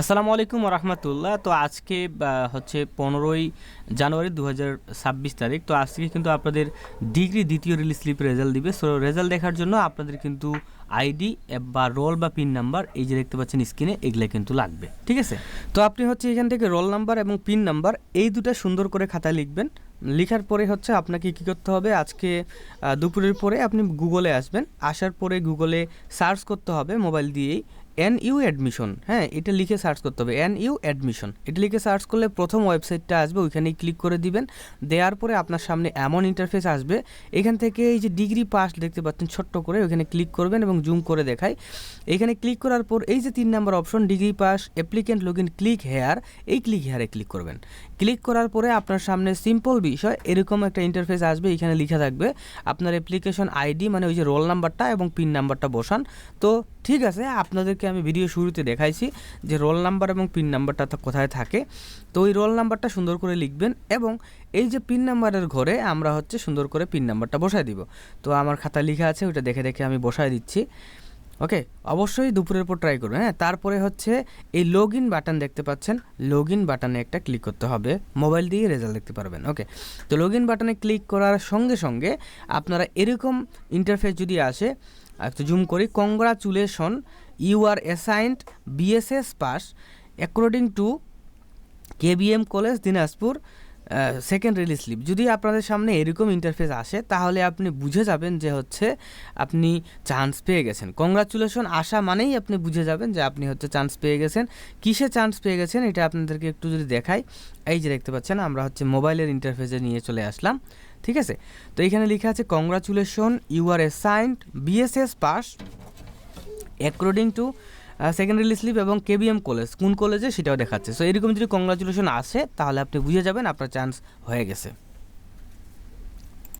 আসসালামু আলাইকুম রহমতুল্লাহ। তো আজকে হচ্ছে পনেরোই জানুয়ারি দু তারিখ। তো আজকে কিন্তু আপনাদের ডিগ্রি দ্বিতীয় রিলিজ স্লিপ রেজাল্ট দিবে। সো রেজাল্ট দেখার জন্য আপনাদের কিন্তু আইডি বা রোল বা পিন নাম্বার এই যে দেখতে পাচ্ছেন স্ক্রিনে এগুলো কিন্তু লাগবে। ঠিক আছে? তো আপনি হচ্ছে এখান থেকে রোল নাম্বার এবং পিন নাম্বার এই দুটো সুন্দর করে খাতায় লিখবেন। লেখার পরে হচ্ছে আপনাকে কী করতে হবে? আজকে দুপুরের পরে আপনি গুগলে আসবেন। আসার পরে গুগলে সার্চ করতে হবে মোবাইল দিয়েই এন ইউ অ্যাডমিশন হ্যাঁ? এটা লিখে সার্চ করতে হবে এন ইউ অ্যাডমিশন এটা লিখে সার্চ করলে প্রথম ওয়েবসাইটটা আসবে ওইখানে ক্লিক করে দিবেন। দেওয়ার পরে আপনার সামনে এমন ইন্টারফেস আসবে, এখান থেকে এই যে ডিগ্রি পাস দেখতে পাচ্ছেন, ছোট্ট করে ওইখানে ক্লিক করবেন এবং জুম করে দেখায় এখানে ক্লিক করার পর এই যে তিন নম্বর option, degree pass applicant log in click here এই ক্লিক হেয়ারে ক্লিক করবেন। ক্লিক করার পরে আপনার সামনে সিম্পল বিষয়, এরকম একটা ইন্টারফেস আসবে, এখানে লিখা থাকবে আপনার অ্যাপ্লিকেশন আইডি মানে ওই যে রোল নাম্বারটা এবং পিন নাম্বারটা বসান। তো ঠিক আছে, আপনাদেরকে আমি ভিডিও শুরুতে দেখাইছি যে রোল নাম্বার এবং পিন নাম্বারটা তো কোথায় থাকে। তো ওই রোল নাম্বারটা সুন্দর করে লিখবেন এবং এই যে পিন নাম্বারের ঘরে আমরা হচ্ছে সুন্দর করে পিন নাম্বারটা বসায় দিব। তো আমার খাতায় লেখা আছে, ওইটা দেখে দেখে আমি বসায় দিচ্ছি। ওকে অবশ্যই দুপুরের পর ট্রাই করবেন হ্যাঁ? তারপরে হচ্ছে এই লগ ইন বাটন দেখতে পাচ্ছেন। লগ ইন বাটনে একটা ক্লিক করতে হবে। মোবাইল দিয়ে রেজাল্ট দেখতে পারবেন ওকে তো লগ ইন বাটনে ক্লিক করার সঙ্গে সঙ্গে আপনারা এরকম ইন্টারফেস যদি আসে, একটু জুম করি congratulation you are assigned BSS pass according to KBM college Dinajpur second release slip যদি আপনাদের সামনে এরকম ইন্টারফেস আসে, তাহলে আপনি বুঝে যাবেন যে হচ্ছে আপনি চান্স পেয়ে গেছেন। কংগ্রাচুলেশন আসা মানেই আপনি বুঝে যাবেন যে আপনি হচ্ছে চান্স পেয়ে গেছেন। কিসে চান্স পেয়ে গেছেন এটা আপনাদেরকে একটু যদি দেখাই। এই যে দেখতে পাচ্ছেন, আমরা হচ্ছে মোবাইলের ইন্টারফেসে নিয়ে চলে আসলাম। ঠিক আছে? তো এখানে লেখা আছে congratulation you are assigned BSS pass according to secondary slip এবং কেবিএম কলেজ কোন কলেজে সেটাও দেখাচ্ছে। সো এরকম যদি কংগ্রাচুলেশন আসে, তাহলে আপনি বুঝে যাবেন আপনার চান্স হয়ে গেছে।